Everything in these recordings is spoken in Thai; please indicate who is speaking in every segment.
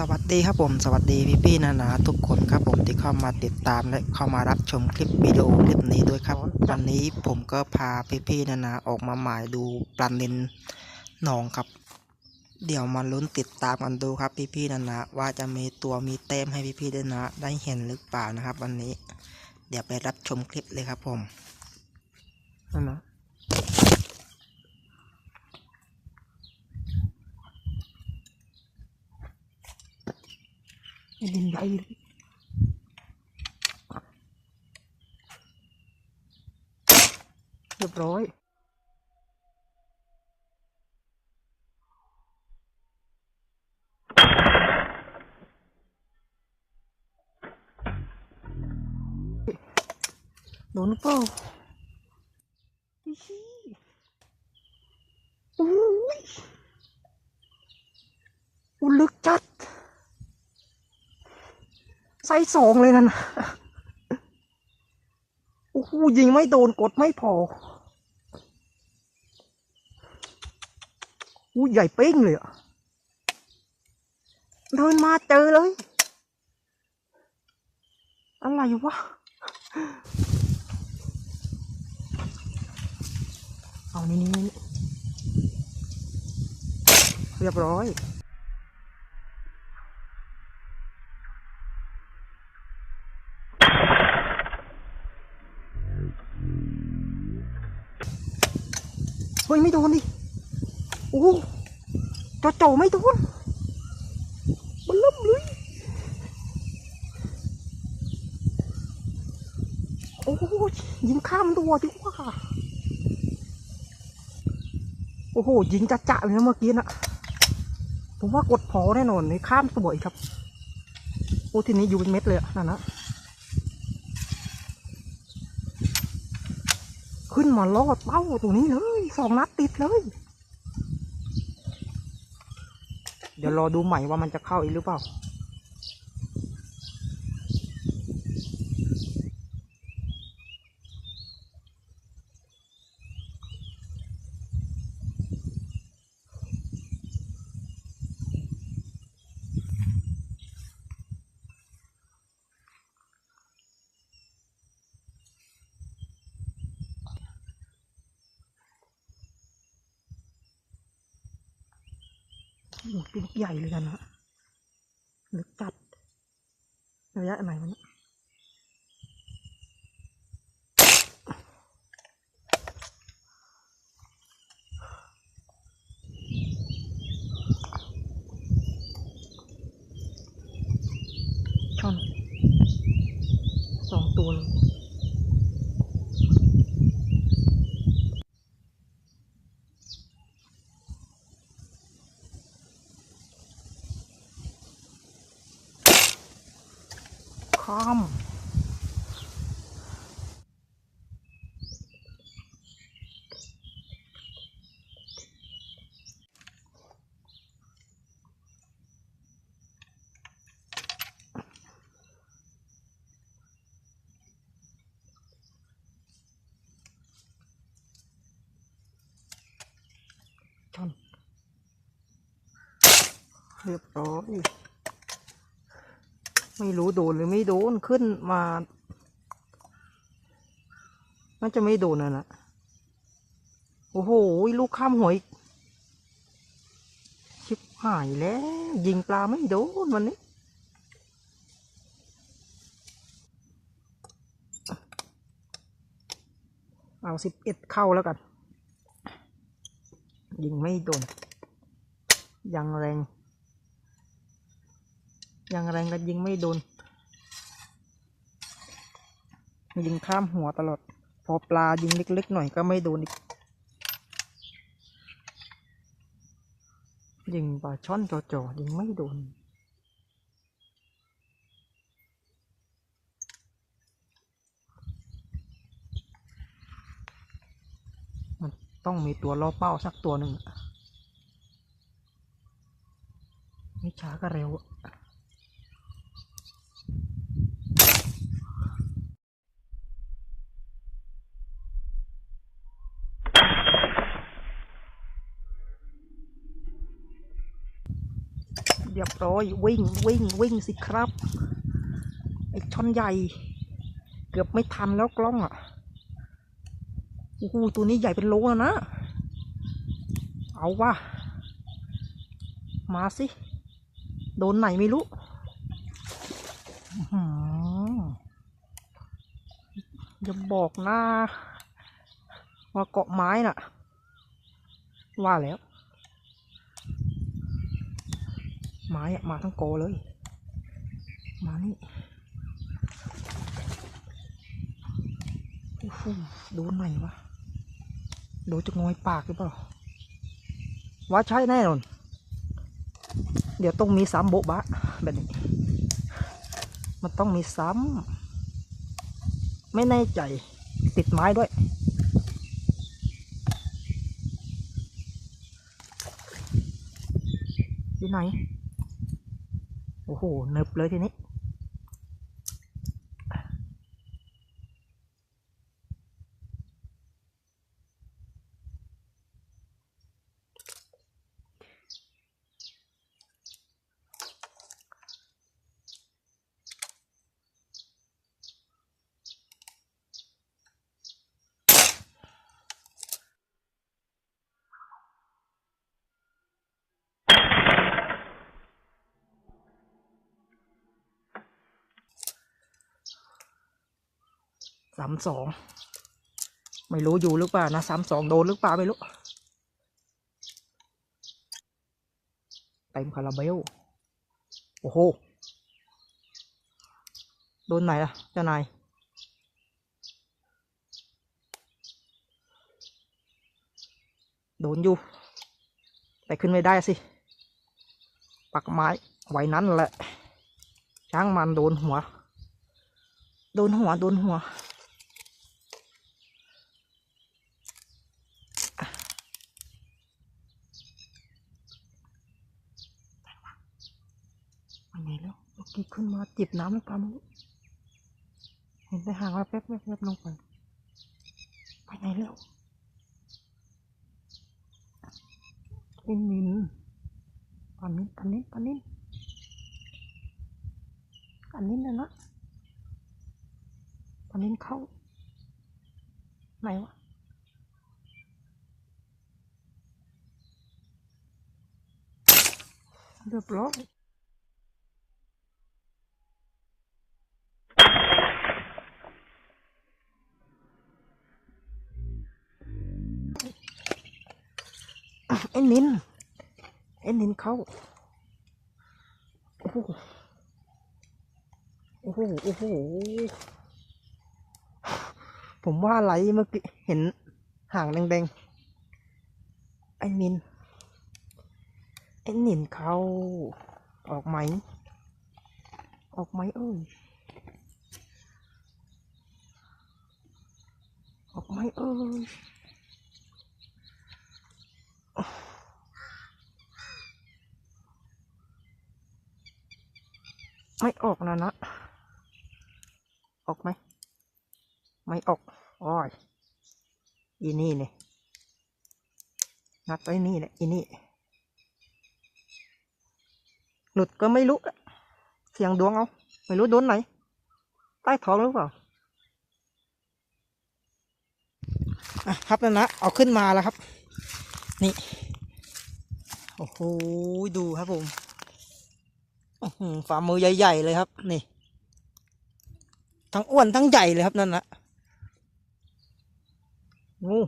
Speaker 1: สวัสดีครับผมสวัสดีพี่พี่ๆนานาทุกคนครับผมที่เข้ามาติดตามและเข้ามารับชมคลิปวิดีโอคลิปนี้ด้วยครับ วันนี้ผมก็พาพี่พี่ๆนานาออกมาหมายดูปลานินหนองครับ เดี๋ยวมาลุ้นติดตามกันดูครับพี่พี่ๆนานาว่าจะมีตัวมีเต็มให้พี่พี่ๆนานาได้เห็นหรือเปล่านะครับ วันนี้ เดี๋ยวไปรับชมคลิปเลยครับผมนันนะ ดินใหญ่เลยเรียบร้อย โดนหรือเปล่า ไซส์สองเลยนั่นะโอ้โหยิงไม่โดนกดไม่พออู้ใหญ่เป้งเลยอะเดินมาเจอเลย อะไรวะ เอานี่นี่นี่เรียบร้อย ยไม่โดนดิ โอ้จอโจไม่โดน มันเริ่มเลยโอ้ยิงข้ามตัวดีกว่า โอ้โห ยิงจะจะเลยนะเมื่อกี้นะผมว่ากดพอแน่นอนในข้ามตัวอีกครับ โอ้ทีนี้อยู่เป็นเม็ดเลยอะนั่นนะ ขึ้นมาลอดเป้าตรงนี้เลยสองนัดติดเลย เดี๋ยวรอดูใหม่ว่ามันจะเข้าอีกหรือเปล่า โอ้โหเป็นใหญ่เลยกันนะลึกจัดระยะไหนมันยช่อนสองตัวเลย ข้ามช่อนเรียบร้อย ไม่รู้โดนหรือไม่โดนขึ้นมาน่าจะไม่โดนนะนะโอ้โหลูกข้ามหัวอีกชิบหายแล้ว ยิงปลาไม่โดนวันนี้เอาสิบเอ็ดเข้าแล้วกัน ยิงไม่โดน ยังแรง ยังแรงก็ยิงไม่โดน ยิงข้ามหัวตลอด พอปลายิงเล็กๆหน่อยก็ไม่โดนอีกยิงปลาช่อนจ่อๆยิงไม่โดนมันต้องมีตัวล่อเป้าสักตัวหนึ่งไม่ช้าก็เร็วอะ เรียบร้อยวิ่งวิ่งวิ่งสิครับไอ้ช่อนใหญ่ เกือบไม่ทันแล้วกล้องอะโอ้โหตัวนี้ใหญ่เป็นโลแล้วนะ เอาว่า มาสิ โดนไหนไม่รู้อื้อหืออย่าบอกนะว่าเกาะไม้น่ะ ว่าแล้ว ไม้อะมาทั้งโกเลย มานี่โอ้โหโดนไหนวะโดนจะงอยปากหรือเปล่าว่าใช่แน่นอน เดี๋ยวต้องมีซ้ำโบบะแบบนี้ มันต้องมีซ้ำไม่แน่ใจ ติดไม้ด้วยที่ไหน โอ้โหเนบเลยทีนี้ สามสอง ไม่รู้อยู่หรือเปล่านะสามสองโดนหรือเปล่าไม่รู้เต็มคาราเบล โอ้โห โดนไหนล่ะ เจ้านายโดนอยู่ แต่ขึ้นไม่ได้สิ ปักไม้ไว้นั้นแหละ ช้างมันโดนหัว โดนหัว โดนหัว ไปไหนแล้วเมาจิบน้ำหรือเปลาไม่รู้เห็นแต่ห่างแล้วแป๊บแป๊บแป๊บลงไปไปไหนแล้วไอ้มินปันนี้ปันนี้ปันนี้ปันนี้นะนะปันนี้เข้า ไหนวะเรียบร้อย อ้นินไอ้นินเข้า โอ้โห โอ้โห โอ้โห ผมว่าอะไรเมื่อกี้เห็นห่างแดงๆ ไอ้นิน ไอ้นินเข้า ออกไหม ออกไหมเอ้ย ออกไหมเอ้ย ไม่ออกนะนะออกไหม ไม่ออกอ้อยอีนี่เนี่ยนัดไว้นี่แหละอีนี่ หลุดก็ไม่รู้เสียงดวงเอาไม่รู้โดนไหน ใต้ท้องหรือเปล่าอะครับนะนะเอาขึ้นมาแล้วครับ นี่ โอ้โห ดูครับผม ฝ่ามือใหญ่ๆเลยครับ นี่ ทั้งอ้วนทั้งใหญ่เลยครับนั่นนะงู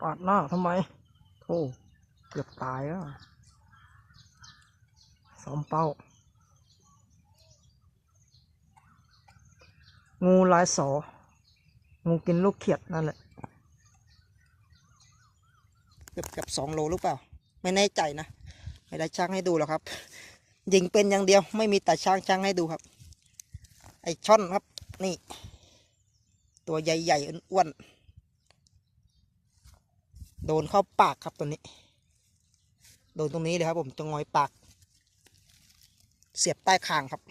Speaker 1: ปาดหน้าทำไมโธ่เกือบตายแล้วสอมเป้า งูลายสอ งูกินลูกเขียดนั่นแหละ เกือบเกือบสองโลหรือเปล่า ไม่แน่ใจนะ ไม่ได้ช่างให้ดูหรอกครับยิงเป็นอย่างเดียว ไม่มีแต่ช่างช่างให้ดูครับ ไอช่อนครับ นี่ ตัวใหญ่ๆอ้วนๆโดนเข้าปากครับตัวนี้ โดนตรงนี้เลยครับผมตรงงอยปาก เสียบใต้คางครับ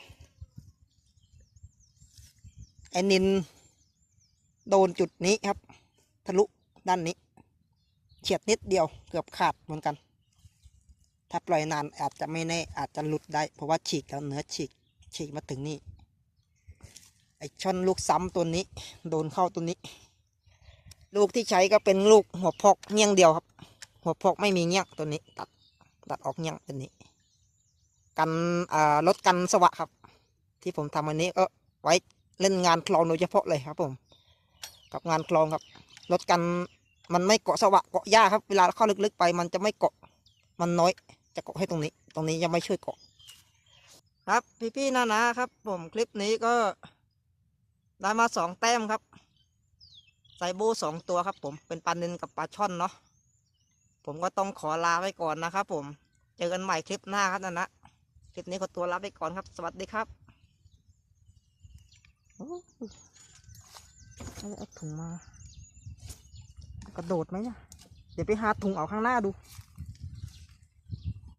Speaker 1: ไอ้นิน โดนจุดนี้ครับ ทะลุด้านนี้ เฉียดนิดเดียวเกือบขาดเหมือนกัน ถ้าปล่อยนานอาจจะไม่แน่อาจจะหลุดได้ เพราะว่าฉีกแล้วเนื้อฉีก ฉีกมาถึงนี่ไอช่อนลูกซ้ำตัวนี้ โดนเข้าตัวนี้ ลูกที่ใช้ก็เป็นลูกหัวพอกเงี้ยงเดียวครับ หัวพอกไม่มีเงี้ยงตัวนี้ ตัดตัดออกเงี้ยงตัวนี้ กันลดกันสวะครับ ที่ผมทำวันนี้ก็ไว้ เล่นงานคลองโดยเฉพาะเลยครับ ผมกับงานคลองครับลดกันมันไม่เกาะสวะเกาะหญ้าครับ เวลาเข้าลึกๆไป มันจะไม่เกาะมันน้อย จะเกาะให้ตรงนี้ ตรงนี้ยังไม่ช่วยเกาะ ครับพี่ๆนะนะครับ ผมคลิปนี้ก็ได้มาสองแต้มครับไซบูสองตัวครับ ผมเป็นปลาเนินกับปลาช่อนเนาะผมก็ต้องขอลาไว้ก่อนนะครับ ผมเจอกันใหม่คลิปหน้าครับนะนะคลิปนี้ขอตัวลาไปก่อนครับ สวัสดีครับ เอาถุงมา กระโดดไหมเนี่ย เดี๋ยวไปหาถุงเอาข้างหน้าดู